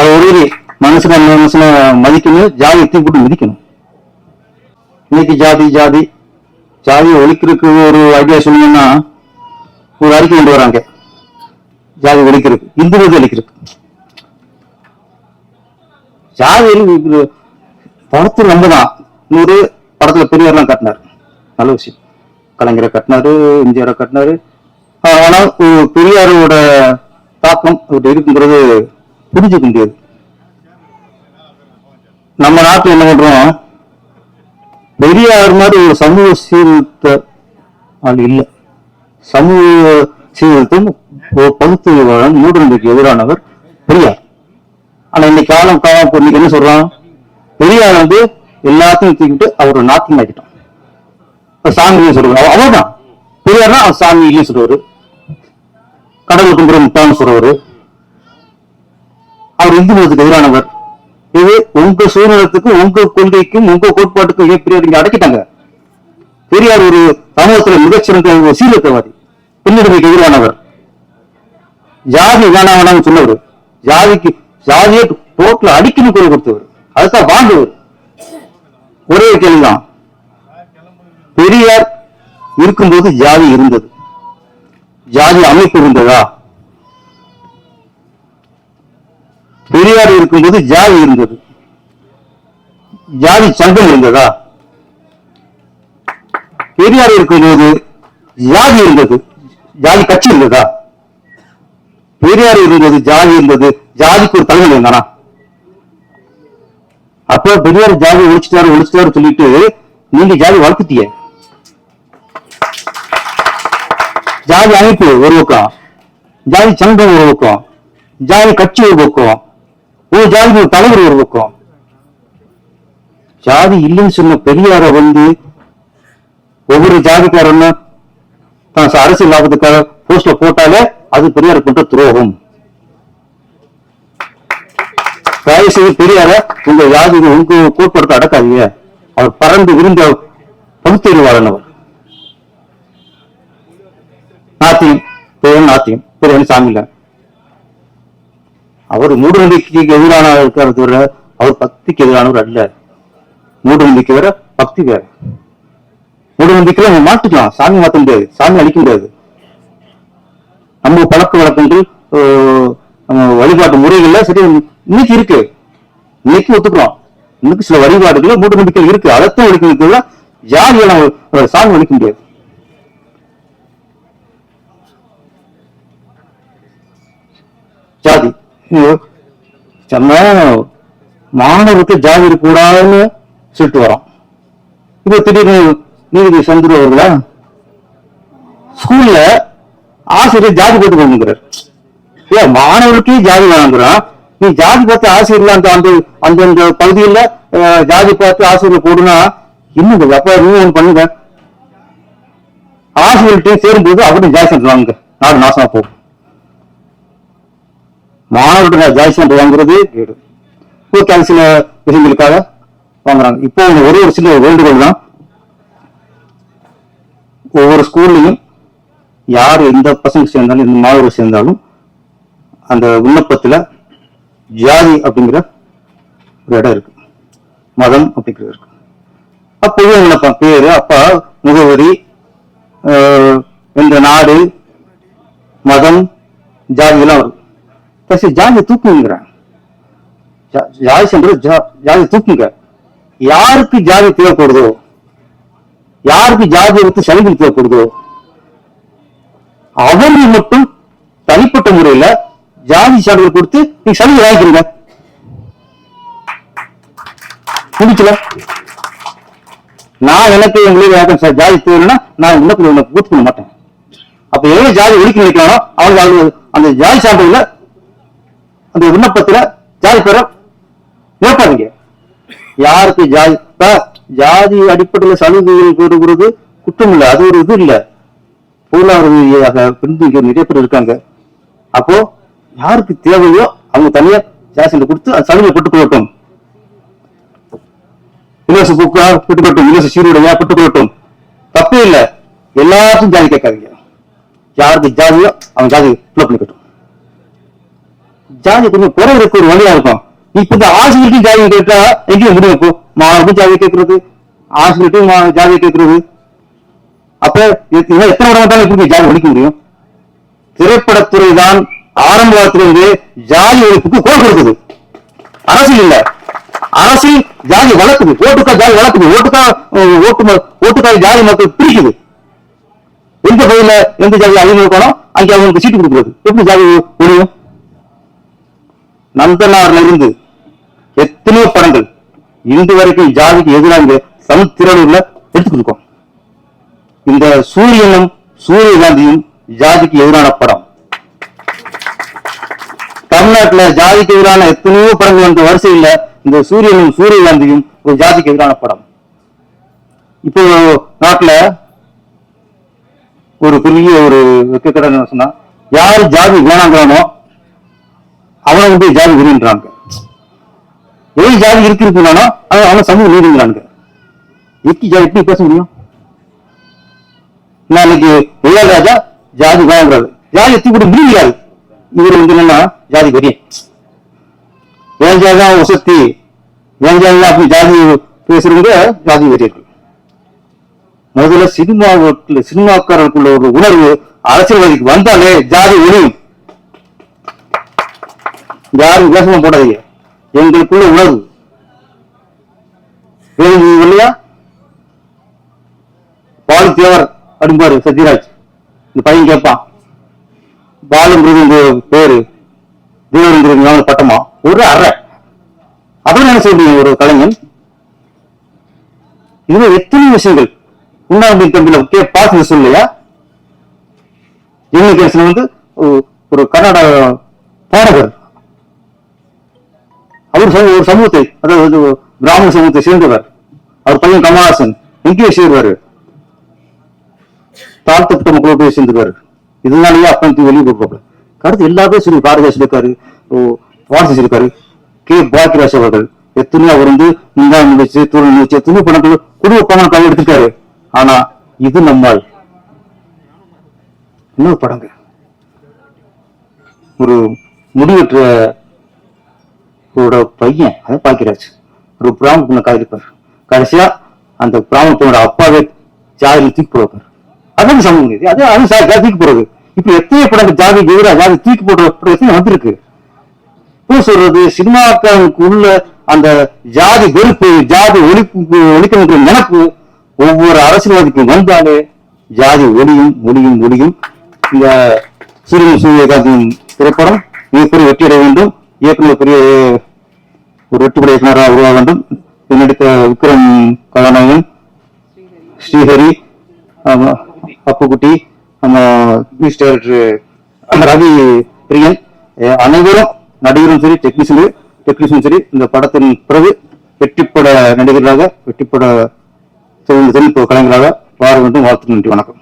அது ஒரு மனுஷன மனுஷன மதிக்கணும் ஜாதி எத்தையும் போட்டு மிதிக்கணும். இன்னைக்கு ஜாதி ஜாதி. ஜாதியை ஒழிக்கிறதுக்கு ஒரு ஐடியா சொன்னீங்கன்னா ஒரு அறிக்கை கொண்டு வராங்க. ஜாதி ஒழிக்கிறதுக்கு இந்து மதி ஒழிக்கிறதுக்கு. ஜாதி இது படத்துல நம்ம தான் நூறு படத்துல பெரியவர்லாம் கட்டினார். நல்ல விஷயம். கலைஞரை கட்டினாரு எம்ஜிஆரை கட்டினாரு. ஆனால் ஆனா பெரியாரோட தாக்கம் இருக்குங்கிறது புரிஞ்சுக்க முடியாது நம்ம நாட்டுல என்ன பண்றோம்? பெரியார் மாதிரி ஒரு சமூக சீர்திருத்த ஆள் இல்லை. சமூக சீர்திருத்தம் ஒரு பகுத்தறிவாளன் எதிரானவர் பெரியார். ஆனா இன்னைக்கு காலம் காலம் இன்னைக்கு என்ன சொல்றான்? பெரியார் வந்து எல்லாத்தையும் தூக்கிட்டு அவர் நாத்தியம் ஆக்கிட்டான். இப்ப சாமி சொல்றாரு அவ- அவர்தான். பெரியார்னா அவர் சாமி இல்லைன்னு சொல்றாரு கடவுள் கும்பிட முட்டான்னு சொல்றவரு அவர் இந்து மதத்துக்கு எதிரானவர். இது உங்க சுதந்திரத்துக்கும் உங்க கொள்கைக்கும் உங்க கோட்பாட்டுக்கும் மிகப்பெரிய பெரியார் அடக்கிட்டாங்க. பெரியார் ஒரு சமூகத்துல மிகச்சிறந்த ஒரு சீர்திருத்தவாதி. பின்னடைமைக்கு எதிரானவர். ஜாதி வேணாம் வேணாம்னு சொன்னவர். ஜாதிக்கு ஜாதியை டோட்டல் அடிக்கணும் குரல் கொடுத்தவர். அதுதான் வாழ்ந்தவர் ஒரே கேள்விதான். பெரியார் இருக்கும்போது ஜாதி இருந்தது. ஜாதி அமைப்பு இருந்ததா? பெரியார் இருக்கும்போது ஜாதி இருந்தது. ஜாதி சங்கம் இருந்ததா? பெரியார் இருக்கும்போது ஜாதி இருந்தது. ஜாதி கட்சி இருந்ததா? பெரியார் இருந்தது ஜாதி இருந்தது. ஜாதிக்கு ஒரு தலைவர் இருந்தானா? அப்போ பெரியார் ஜாதி ஒழிச்சிட்டாரு ஒழிச்சிட்டாரு சொல்லிட்டு நீங்க ஜாதி வளர்த்துட்டீங்க. ஜாதி அமைப்பு ஒரு பக்கம் ஜாதி சங்கம் ஒரு பக்கம் ஜாதி கட்சி ஒரு பக்கம் ஒரு ஜாதி ஒரு தலைவர் ஒரு பக்கம். ஜாதி இல்லைன்னு சொன்ன பெரியார வந்து ஒவ்வொரு ஜாதிக்காரனும் தான் அரசியல் லாபத்துக்காக போஸ்ட்ல போட்டாலே அது பெரியார் பண்ற துரோகம். தயவு செய்து பெரியார உங்க ஜாதி உங்க கோட்பாடுத்த அடக்காதீங்க. அவர் பறந்து விருந்த பகுத்தறிவாளன் அவர் நாத்தியம் பேர் நாத்தியம் பேர் சாமி இல்லை அவர் மூடநம்பிக்கைக்கு எதிரான இருக்கிறத தவிர அவர் பக்திக்கு எதிரானவர் அல்ல. மூடநம்பிக்கை வேற பக்தி வேற. மூடநம்பிக்கையில நம்ம மாட்டிக்கலாம். சாமி மாத்த முடியாது. சாமி அழிக்க முடியாது. நம்ம பழக்க வழக்கங்கள் நம்ம வழிபாட்டு முறைகள்ல சரி இன்னைக்கு இருக்கு. இன்னைக்கு ஒத்துக்கிறோம். இன்னைக்கு சில வழிபாடுகள் மூடநம்பிக்கை இருக்கு. அதத்தும் ஒழிக்க ஜாதியை நம்ம சாமி அழிக்க முடியாது. ஜாதி. நம்ம மாணவருக்கு ஜாதி இருக்கக்கூடாதுன்னு சொல்லிட்டு வரோம். இப்ப திடீர்னு நீதிபதி சந்துரு அவர்களா? ஸ்கூல்ல ஆசிரியர் ஜாதி போட்டு கொண்டுங்கிறார் இல்ல மாணவருக்கே ஜாதி வேணுங்கிறான். நீ ஜாதி பார்த்து ஆசிரியர்ல அந்த அந்த அந்தந்த பகுதியில ஜாதி பார்த்து ஆசிரியர் போடுனா இன்னும் அப்ப நீ ஒண்ணு பண்ணுங்க. ஆசிரியர்கிட்டையும் சேரும்போது அவர்கிட்ட ஜாதி சென்டர் வாங்க நாடு நாசமா போகும். மாணவர்கிட்ட ஜாதி சான்று வாங்குறது கேடு ஓகே அது சில விஷயங்களுக்காக வாங்குறாங்க. இப்போ ஒரே ஒரு சில வேண்டுகோள் தான். ஒவ்வொரு ஸ்கூல்லையும் யார் எந்த பசங்க சேர்ந்தாலும் எந்த மாணவர்கள் சேர்ந்தாலும் அந்த விண்ணப்பத்துல ஜாதி அப்படிங்கிற ஒரு இடம் இருக்கு. மதம் அப்படிங்கிறது இருக்கு. அப்போ விண்ணப்பம் பேரு அப்பா முகவரி ஆஹ், நாடு மதம் ஜாதி எல்லாம் வரும். சரி ஜாதியை தூக்குங்கிறான் ஜாதி சென்று ஜாதி தூக்குங்க யாருக்கு ஜாதி தேவைப்படுதோ யாருக்கு ஜாதி எடுத்து சலுகை தேவைப்படுதோ அவங்க மட்டும் தனிப்பட்ட முறையில ஜாதி சான்றிதழ் கொடுத்து நீங்க சலுகை வாங்கிக்கிறீங்க முடிக்கல நான் எனக்கு உங்களுக்கு எனக்கு சார் ஜாதி தேவைன்னா நான் இன்னும் உனக்கு கூத்து பண்ண மாட்டேன் அப்ப எவ்வளவு ஜாதி ஒழிக்க நினைக்கிறானோ அவங்க அவங்க அந்த ஜாதி சான்றிதழ அந்த விண்ணப்பத்துல ஜாதி பெற நிரப்பாதீங்க யாருக்கு ஜாதி ஜாதி அடிப்படையில் சலுகைகள் கூறுகிறது குற்றம் இல்லை அது ஒரு இது இல்ல. பொருளாதார ரீதியாக நிறைய பேர் இருக்காங்க. அப்போ யாருக்கு தேவையோ அவங்க தனியா ஜாசியில கொடுத்து அந்த சலுகை பெற்றுக் கொள்ளட்டும். இலவச பூக்கா பெற்றுக் இலவச சீருடையா பெற்றுக் கொள்ளட்டும். தப்பே இல்ல. எல்லாருக்கும் ஜாதி கேட்காதீங்க. யாருக்கு ஜாதியோ அவங்க ஜாதி பண்ணிக்கட்டும். ஜாதி கொஞ்சம் குறைவுக்கு ஒரு வழியா இருக்கும். இப்ப இந்த ஆசிரியர்கிட்ட ஜாதி கேட்டா எங்கேயும் முடியும்? இப்போ மாணவர்கள் ஜாதி கேட்கறது ஆசிரியர்கிட்ட ஜாதி கேட்கறது அப்ப எத்தனை விட தான் எப்படி ஜாதி ஒழிக்க முடியும்? திரைப்படத்துறை தான் ஆரம்ப காலத்திலிருந்து ஜாதி ஒழிப்புக்கு குரல் கொடுக்குது. அரசியல் இல்ல. அரசியல் ஜாதி வளர்க்குது. ஓட்டுக்கா ஜாதி வளர்க்குது. ஓட்டுக்கா ஓட்டு ஓட்டுக்கா ஜாதி மக்கள் பிரிக்குது. எந்த பகுதியில் எந்த ஜாதி அதிகம் இருக்கணும் அங்கே அவங்களுக்கு சீட்டு கொடுக்குறது. எப்படி ஜாதி ஒழியும்? நந்தனார்ல இருந்து எத்தனையோ படங்கள் இன்று வரைக்கும் ஜாதிக்கு எதிராக சம் திரளூர்ல எடுத்துக்கிட்டு இந்த சூரியனும் சூரியகாந்தியும் ஜாதிக்கு எதிரான படம். தமிழ்நாட்டுல ஜாதிக்கு எதிரான எத்தனையோ படங்கள் வந்த வரிசையில இந்த சூரியனும் சூரியகாந்தியும் ஒரு ஜாதிக்கு எதிரான படம். இப்போ நாட்டுல ஒரு பெரிய ஒரு வெக்கக்கடை சொன்னா யார் ஜாதி வேணாங்கிறானோ அவனை வந்து ஜாதி விரும்புறாங்க எது ஜாதி இருக்கு இருக்குனானோ அவன் அவன் சமூக நீதிங்கிறானுங்க எப்படி ஜாதி எப்படி பேச முடியும்? நாளைக்கு இளையராஜா ஜாதி வேணாங்கிறாரு ஜாதி எத்தி கூட முடியாது இவர் வந்து என்னன்னா ஜாதி வெறியன். என் ஜாதி தான் உசத்தி என் ஜாதி தான் அப்படி ஜாதி பேசுறவங்க ஜாதி வெறியர்கள்? முதல்ல சினிமாவுக்குள்ள சினிமாக்காரருக்குள்ள ஒரு உணர்வு அரசியல்வாதிக்கு வந்தாலே ஜாதி ஒழியும். யாரும் வித்தியாசமா போடாதீங்க. எங்களுக்குள்ள உணர்வு இல்லையா? பாலு தேவர் அடும்பாரு சத்யராஜ். இந்த பையன் கேட்பான். பாலுங்கிறது இந்த பேரு தேவருங்கிறது பட்டமா? ஒரு அறை. அதான் என்ன சொல்றீங்க ஒரு கலைஞன்? இது எத்தனை விஷயங்கள்? உண்ணாண்மை தம்பியில கே பாச சொல்லையா எங்க வந்து ஒரு- ஒரு கர்நாடக பாடகர். அவர் ஒரு சமூகத்தை அதாவது பிராமண சமூகத்தை சேர்ந்தவர். அவர் பையன் கமலஹாசன். எங்கேயோ சேர்வாரு. தாழ்த்தப்பட்ட மக்களோட போய் சேர்ந்துருவாரு. இதனாலயே அப்பன் வெளியே போடுறாரு கருத்து எல்லாருமே சொல்லி பாரதிதாசன் இருக்காரு. வாரசி இருக்காரு கே. பாக்கியராஜ் அவர்கள். எத்தனையோ அவர் வந்து இந்தா நிகழ்ச்சி தொழில் நிகழ்ச்சி எத்தனையோ பணங்கள் குடும்ப பணம் கையில் எடுத்துக்காரு ஆனா இது நம்மால். இன்னொரு படங்க. ஒரு முடிவெற்ற ஒரு பையன் அது பாக்கியராஜ் ஒரு பிராமண பொண்ணை காதலிப்பார். கடைசியா அந்த பிராமண பொண்ணோட அப்பாவே ஜாதியில் தூக்கி போடுவார் அதான் சமூக இது அது அது சா- ஜாதி தூக்கி போடுறது. இப்ப எத்தனை படங்கள் ஜாதி எதிராக ஜாதி தூக்கி போடுற படம் எத்தனை வந்திருக்கு. இப்போ சொல்றது சினிமாக்காரனுக்கு உள்ள அந்த ஜாதி வெறுப்பு ஜாதி ஒழிப்பு ஒழிக்கணுன்ற நினப்பு ஒவ்வொரு அரசியல்வாதிக்கும் வந்தாலே ஜாதி ஒளியும் ஒளியும் ஒளியும். இந்த சூரியன் சூரியகாந்தின் திரைப்படம் மிகப்பெரிய வெற்றி வேண்டும். இயக்குநர் பெரிய ஒரு வெற்றிப்படை இயக்குனராக உருவாக வேண்டும். இதில் நடித்த விக்ரம் கதாநாயகன் ஸ்ரீஹரி அப்புக்குட்டி நம்ம மியூசிக் டைரக்டர் ரவி பிரியன் அனைவரும் நடிகரும் சரி டெக்னீஷியன் டெக்னீஷியன் சரி இந்த படத்தின் பிறகு வெற்றிப்பட நடிகர்களாக வெற்றிப்பட தொழில் தொழில்நுட்ப கலைஞராக வாழ வேண்டும். வாழ்த்து நன்றி வணக்கம்.